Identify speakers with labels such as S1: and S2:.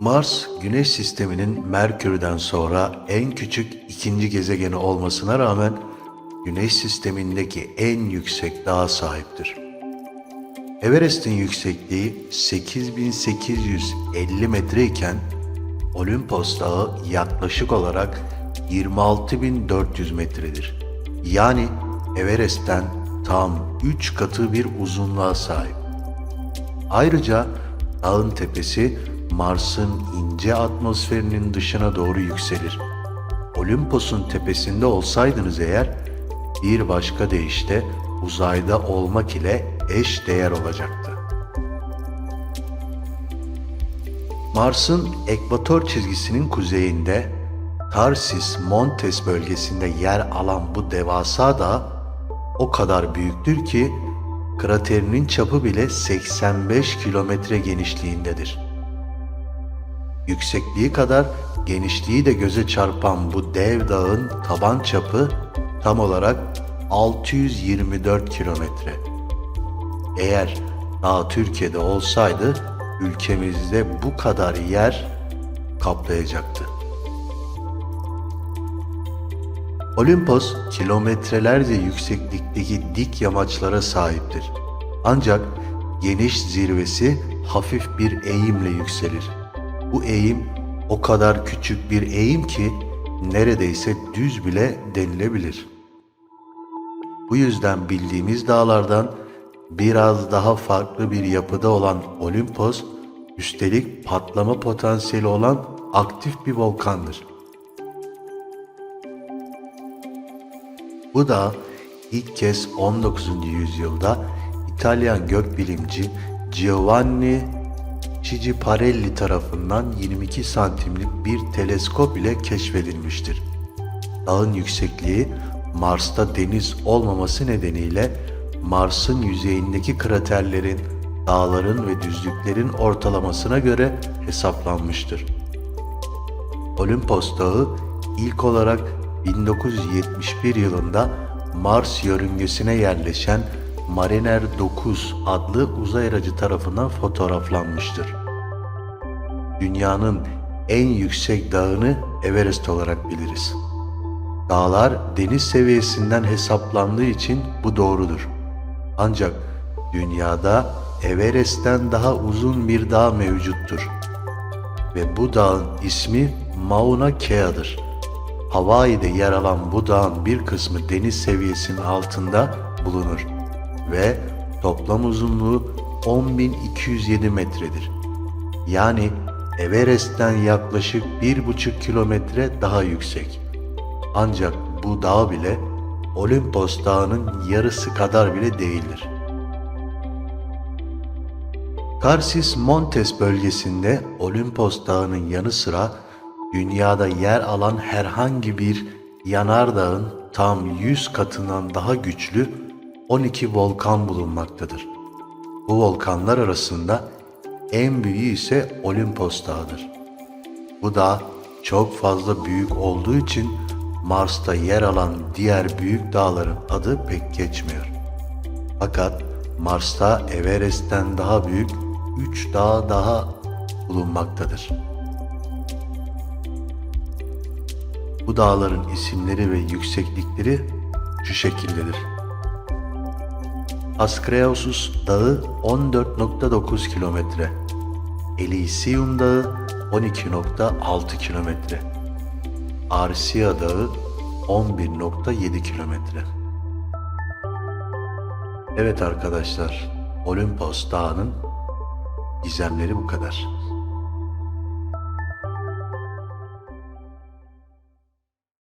S1: Mars, Güneş sisteminin Merkür'den sonra en küçük ikinci gezegeni olmasına rağmen Güneş sistemindeki en yüksek dağa sahiptir. Everest'in yüksekliği 8850 metre iken Olimpos Dağı yaklaşık olarak 26400 metredir. Yani Everest'ten tam 3 katı bir uzunluğa sahip. Ayrıca dağın tepesi Mars'ın ince atmosferinin dışına doğru yükselir. Olimpos'un tepesinde olsaydınız eğer bir başka deyişle uzayda olmak ile eş değer olacaktı. Mars'ın ekvator çizgisinin kuzeyinde Tarsis Montes bölgesinde yer alan bu devasa dağ o kadar büyüktür ki kraterinin çapı bile 85 kilometre genişliğindedir. Yüksekliği kadar genişliği de göze çarpan bu dev dağın taban çapı tam olarak 624 kilometre. Eğer dağ Türkiye'de olsaydı ülkemizde bu kadar yer kaplayacaktı. Olimpos kilometrelerce yükseklikteki dik yamaçlara sahiptir. Ancak geniş zirvesi hafif bir eğimle yükselir. Bu eğim o kadar küçük bir eğim ki neredeyse düz bile denilebilir. Bu yüzden bildiğimiz dağlardan biraz daha farklı bir yapıda olan Olimpos, üstelik patlama potansiyeli olan aktif bir volkandır. Bu da ilk kez 19. yüzyılda İtalyan gökbilimci Giovanni Schiaparelli tarafından 22 santimlik bir teleskop ile keşfedilmiştir. Dağın yüksekliği Mars'ta deniz olmaması nedeniyle Mars'ın yüzeyindeki kraterlerin, dağların ve düzlüklerin ortalamasına göre hesaplanmıştır. Olimpos Dağı ilk olarak 1971 yılında Mars yörüngesine yerleşen Mariner 9 adlı uzay aracı tarafından fotoğraflanmıştır. Dünyanın en yüksek dağını Everest olarak biliriz. Dağlar deniz seviyesinden hesaplandığı için bu doğrudur. Ancak dünyada Everest'ten daha uzun bir dağ mevcuttur. Ve bu dağın ismi Mauna Kea'dır. Hawaii'de yer alan bu dağın bir kısmı deniz seviyesinin altında bulunur ve toplam uzunluğu 10.207 metredir. Yani Everest'ten yaklaşık 1,5 kilometre daha yüksek. Ancak bu dağ bile Olimpos Dağı'nın yarısı kadar bile değildir. Karsis Montes bölgesinde Olimpos Dağı'nın yanı sıra dünyada yer alan herhangi bir yanardağın tam 100 katından daha güçlü 12 volkan bulunmaktadır. Bu volkanlar arasında en büyüğü ise Olimpos Dağı'dır. Bu dağ çok fazla büyük olduğu için Mars'ta yer alan diğer büyük dağların adı pek geçmiyor. Fakat Mars'ta Everest'ten daha büyük 3 dağ daha bulunmaktadır. Bu dağların isimleri ve yükseklikleri şu şekildedir. Askreosus Dağı 14.9 kilometre, Elysium Dağı 12.6 kilometre, Arsia Dağı 11.7 kilometre. Evet arkadaşlar, Olimpos Dağı'nın gizemleri bu kadar.